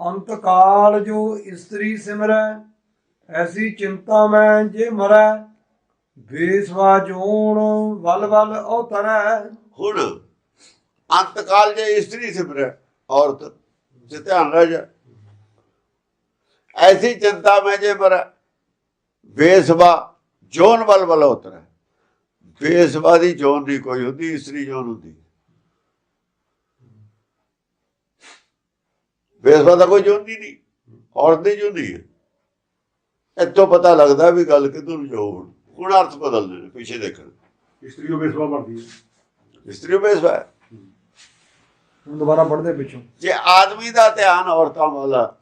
ਅੰਤ ਕਾਲ ਜੋ ਇਸਤਰੀ ਸਿਮਰੈ, ਐਸੀ ਚਿੰਤਾ ਮੈਂ ਜੇ ਮਰੈ ਬੇਸਵਾ ਜੋਣ ਵਲ ਵਲ ਉਤਰੈ ਹੁਣ ਅੰਤ ਕਾਲ ਜੇ ਇਸਤਰੀ ਸਿਮਰੈ, ਔਰਤ, ਜੇ ਧਿਆਨ ਰਹਿ ਜਾ। ਐਸੀ ਚਿੰਤਾ ਮੈਂ ਜੇ ਮਰੈ ਬੇਸਵਾ ਜੋਨ ਵੱਲ ਵੱਲ ਉਤਰੈ ਬੇਸਵਾ ਦੀ ਜੋਨ ਨਹੀਂ ਕੋਈ ਹੁੰਦੀ, ਇਸਤਰੀ ਜੋਨ ਹੁੰਦੀ। ਬੇਸਵਾ ਦਾ ਕੋਈ ਜੋਨ ਨਹੀਂ। ਔਰਤ ਦੀ ਨਹੀਂ ਹੈ ਇੱਥੋਂ ਪਤਾ ਲੱਗਦਾ ਵੀ ਗੱਲ ਕਿੱਧਰ ਨੂੰ ਜਾਊ ਹੁਣ। ਅਰਥ ਬਦਲਦੇ ਨੇ ਪਿੱਛੇ ਦੇਖਣ। ਇਸਤਰੀ ਉਹ ਬੇਸਵਾ ਬਣਦੀ ਹੈ। ਇਸਤਰੀ ਬੇਸਵਾ ਹੈ। ਹੁਣ ਦੁਬਾਰਾ ਪੜ੍ਹਦੇ ਪਿੱਛੋਂ। ਜੇ ਆਦਮੀ ਦਾ ਧਿਆਨ ਔਰਤਾਂ ਵਾਲਾ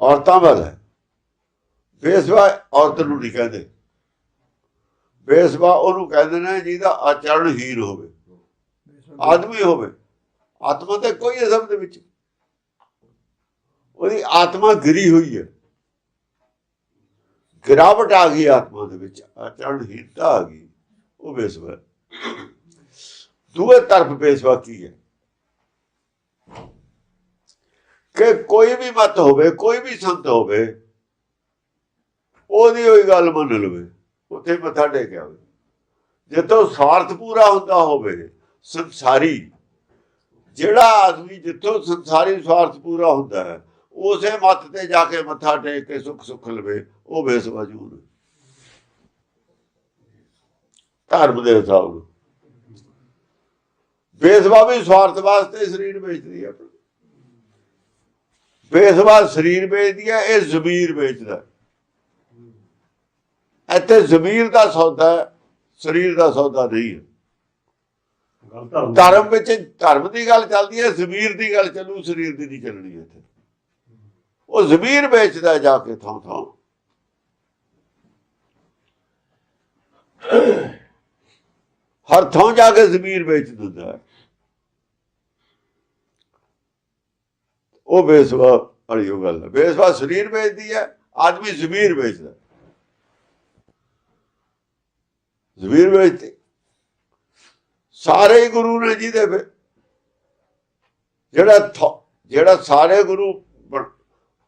ਔਰਤਾਂ ਵੱਲ ਹੈ। ਬੇਸਵਾ ਔਰਤ ਨੂੰ ਨਹੀਂ ਕਹਿੰਦੇ। ਬੇਸਵਾ ਉਹਨੂੰ ਕਹਿੰਦੇ ਨੇ ਜਿਹਦਾ ਆਚਰਣ ਹੀਨ ਹੋਵੇ। ਆਦਮੀ ਹੋਵੇ। ਆਤਮਾ ਤੇ ਕੋਈ ਅਸਮ ਦੇ ਵਿੱਚ। ਉਹਦੀ ਆਤਮਾ ਗਿਰੀ ਹੋਈ ਹੈ। ਗਿਰਾਵਟ ਆ ਗਈ ਆਤਮਾ ਦੇ ਵਿੱਚ। ਆਚਰਣ ਆ ਗਈ। ਉਹ ਬੇਸਵਾ ਦੂਏ ਤਰਫ ਬੇਸਵਾ ਕੀ ਹੈ। ਕਿ ਕੋਈ ਵੀ ਮਤ ਹੋਵੇ, ਕੋਈ ਵੀ ਸੰਤ ਹੋਵੇ, ਉਹਦੀ ਉਹੀ ਗੱਲ ਮੰਨ ਲਵੇ। ਉੱਥੇ ਮੱਥਾ ਟੇਕਿਆ ਹੋਵੇ। ਜਿੱਥੋਂ ਸਵਾਰਥ ਪੂਰਾ ਹੁੰਦਾ ਹੋਵੇ ਸੰਸਾਰੀ। ਜਿਹੜਾ ਆਦਮੀ ਜਿੱਥੋਂ ਸੰਸਾਰੀ ਸਵਾਰਥ ਪੂਰਾ ਹੁੰਦਾ ਹੈ, ਉਸੇ ਮੱਤ ਤੇ ਜਾ ਕੇ ਮੱਥਾ ਟੇਕ ਕੇ ਸੁੱਖ ਸੁੱਖ ਲਵੇ, ਉਹ ਬੇਸਵਾ ਜੂਨ ਧਰਮ ਦੇ ਹਿਸਾਬ ਨਾਲ। ਬੇਸਵਾ ਵੀ ਸਵਾਰਥ ਵਾਸਤੇ ਸਰੀਰ ਵੇਚਦੀ ਹੈ ਆਪਣਾ। ਬੇਸਵਾ ਸਰੀਰ ਵੇਚਦੀ ਹੈ, ਇਹ ਜ਼ਮੀਰ ਵੇਚਦਾ ਇੱਥੇ ਜ਼ਮੀਰ ਦਾ ਸੌਦਾ ਸਰੀਰ ਦਾ ਸੌਦਾ ਨਹੀਂ ਹੈ। ਧਰਮ ਧਰਮ ਵਿੱਚ ਧਰਮ ਦੀ ਗੱਲ ਚੱਲਦੀ ਹੈ ਜ਼ਮੀਰ ਦੀ ਗੱਲ ਚੱਲੂ ਸਰੀਰ ਦੀ ਨਹੀਂ ਚੱਲਣੀ ਇੱਥੇ। ਉਹ ਜ਼ਮੀਰ ਵੇਚਦਾ ਜਾ ਕੇ ਥਾਂ ਥਾਂ ਹਰ ਥਾਂ ਜਾ ਕੇ ਜ਼ਮੀਰ ਵੇਚ ਦਿੰਦਾ ਹੈ। ਉਹ ਬੇਸਵਾ ਵਾਲੀ ਉਹ ਗੱਲ ਹੈ। ਬੇਸਵਾ ਸਰੀਰ ਵੇਚਦੀ ਹੈ ਆਦਮੀ ਜ਼ਮੀਰ ਵੇਚਦਾ ਜ਼ਮੀਰ ਵੇਚਦੇ ਸਾਰੇ ਹੀ ਗੁਰੂ ਨੇ ਜਿਹਦੇ ਵਿੱਚ ਜਿਹੜਾ ਜਿਹੜਾ ਸਾਰੇ ਗੁਰੂ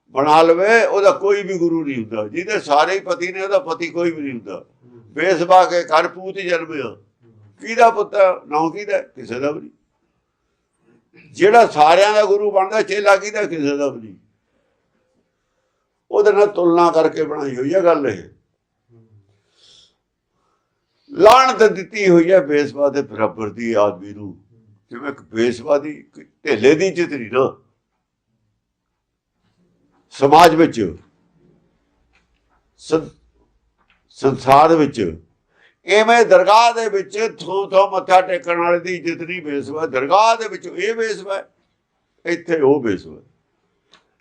ਬਣਾ ਲਵੇ, ਉਹਦਾ ਕੋਈ ਵੀ ਗੁਰੂ ਨਹੀਂ ਹੁੰਦਾ। ਜਿਹਦੇ ਸਾਰੇ ਹੀ ਪਤੀ ਨੇ, ਉਹਦਾ ਪਤੀ ਕੋਈ ਵੀ ਨਹੀਂ ਹੁੰਦਾ। ਬੇਸਬਾ ਕੇ ਘਰ ਪੂਤ ਜਨਮਿਆ ਕਿਹਦਾ ਪੁੱਤ ਹੈ? ਕਿਹਦਾ? ਕਿਸੇ ਦਾ ਵੀ ਨਹੀਂ। ਜਿਹੜਾ ਸਾਰਿਆਂ ਦਾ ਗੁਰੂ ਬਣਦਾ, ਚੇਲਾ ਕਿਹਦਾ? ਕਿਸੇ ਦਾ ਵੀ ਨਹੀਂ। ਉਹਦੇ ਨਾਲ ਤੁਲਨਾ ਕਰਕੇ ਬਣਾਈ ਹੋਈ ਹੈ ਗੱਲ ਇਹ। ਲਾਣਤ ਦਿੱਤੀ ਹੋਈ ਹੈ ਬੇਸਵਾ ਦੇ ਬਰਾਬਰ ਦੀ ਆਦਮੀ ਨੂੰ। ਜਿਵੇਂ ਇੱਕ ਬੇਸਵਾ ਦੀ ਢੇਲੇ ਦੀ ਇੱਜ਼ਤ ਨਾ। ਸਮਾਜ ਵਿੱਚ ਸੰਸਾਰ ਵਿੱਚ ਐਵੇਂ ਦਰਗਾਹ ਦੇ ਵਿੱਚ ਥੋਂ ਥੋਂ ਮੱਥਾ ਟੇਕਣ ਵਾਲੇ ਦੀ ਇੱਜ਼ਤ ਨਹੀਂ ਬੇਸਵਾ। ਦਰਗਾਹ ਦੇ ਵਿੱਚ ਇਹ ਬੇਸਵਾ ਹੈ, ਇੱਥੇ ਉਹ ਬੇਸਵਾ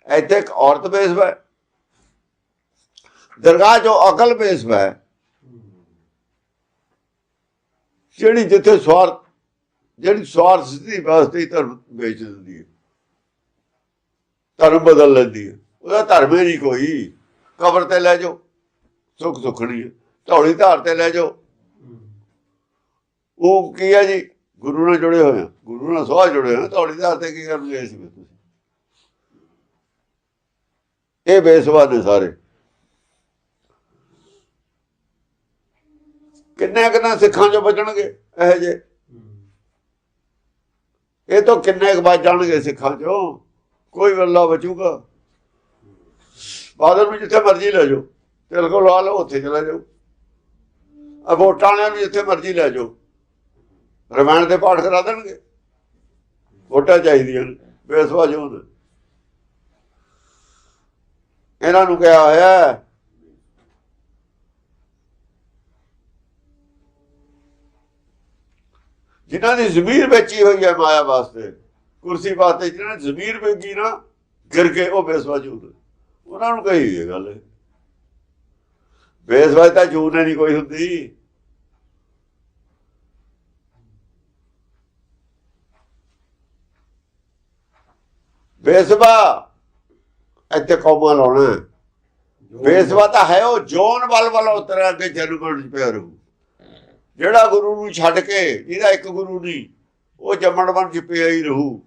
ਇੱਥੇ ਇੱਕ ਔਰਤ ਬੇਸਵਾ ਹੈ। ਦਰਗਾਹ ਜੋ ਅਕਲ ਬੇਸਵਾ ਹੈ। ਜਿਹੜੀ ਜਿੱਥੇ ਸਵਾਰਥ ਜਿਹੜੀ ਸਵਾਰਥ ਸਿੱਧੀ ਵਾਸਤੇ ਹੀ ਧਰਮ ਵੇਚ ਦਿੰਦੀ ਹੈ। ਧਰਮ ਬਦਲ ਲੈਂਦੀ ਹੈ। ਉਹਦਾ ਧਰਮ ਹੀ ਨਹੀਂ ਕੋਈ। ਕਬਰ ਤੇ ਲੈ ਜਾਓ, ਸੁੱਖ ਸੁਖਣੀ ਹੈ। ਧੌਲੀ ਧਾਰ ਤੇ ਲੈ ਜਾਓ। ਉਹ ਕੀ ਹੈ ਜੀ? ਗੁਰੂ ਨਾਲ ਜੁੜੇ ਹੋਏ ਆ। ਗੁਰੂ ਨਾਲ ਸਵਾਹ ਜੁੜੇ ਹੋਏ ਆ। ਧੌਲੀ ਧਾਰ ਤੇ ਕੀ ਕਰਨਗੇ ਇਸ ਵਿੱਚ ਤੁਸੀਂ? ਇਹ ਬੇਸਵਾ ਨੇ ਸਾਰੇ। ਕਿੰਨੇ ਕਿੰਨਾ ਸਿੱਖਾਂ ਚੋਂ ਬਚਣਗੇ ਇਹ ਜੇ ਇਹ ਤਾਂ ਕਿੰਨੇ ਕੁ ਬਚ ਜਾਣਗੇ ਸਿੱਖਾਂ ਚੋਂ? ਕੋਈ ਵੱਲਾ ਬਚੂਗਾ। ਬਾਦਲ ਨੂੰ ਜਿੱਥੇ ਮਰਜ਼ੀ ਲੈ ਜਾਓ। ਤਿਲ ਕੋ ਲਾ ਲਓ, ਉੱਥੇ ਚਲਾ ਜਾਓ। ਆ ਵੋਟਾਂ ਵਾਲਿਆਂ ਨੂੰ ਜਿੱਥੇ ਮਰਜ਼ੀ ਲੈ ਜਾਓ। ਰਮਾਇਣ ਦੇ ਪਾਠ ਕਰਾ ਦੇਣਗੇ। ਵੋਟਾਂ ਚਾਹੀਦੀਆਂ ਨੇ ਬੇਸਵਾ ਜੂਨ ਇਹਨਾਂ ਨੂੰ ਕਿਹਾ ਹੋਇਆ ਜਿਨ੍ਹਾਂ ਦੀ ਜ਼ਮੀਰ ਵੇਚੀ ਹੋਈ ਹੈ ਮਾਇਆ ਵਾਸਤੇ ਕੁਰਸੀ ਵਾਸਤੇ ਜਿਹਨਾਂ ਨੇ ਜ਼ਮੀਰ ਵੇਚੀ ਨਾ ਗਿਰ ਕੇ ਉਹ ਬੇਸਵਾ ਜੂਨ ਉਹਨਾਂ ਨੂੰ ਕਹੀ ਇਹ ਗੱਲ। ਬੇਸਵਾ ਤਾਂ ਜੂਨ ਨਹੀਂ ਕੋਈ ਹੁੰਦੀ। ਬੇਸਵਾ ਇੱਥੇ ਕੌਮਾ ਲਾਉਣਾ। ਬੇਸਵਾ ਤਾਂ ਹੈ ਉਹ ਜੋਨ ਵੱਲ ਵੱਲ ਉਤਰਿਆ ਕੇ ਜਨਗਣ ਚ ਪਿਆ ਰਹੂ। ਜਿਹੜਾ ਗੁਰੂ ਨੂੰ ਛੱਡ ਕੇ, ਜਿਹਦਾ ਇੱਕ ਗੁਰੂ ਨਹੀਂ, ਉਹ ਜੰਮਣ ਬਣ ਚ ਪਿਆ ਹੀ ਰਹੂ।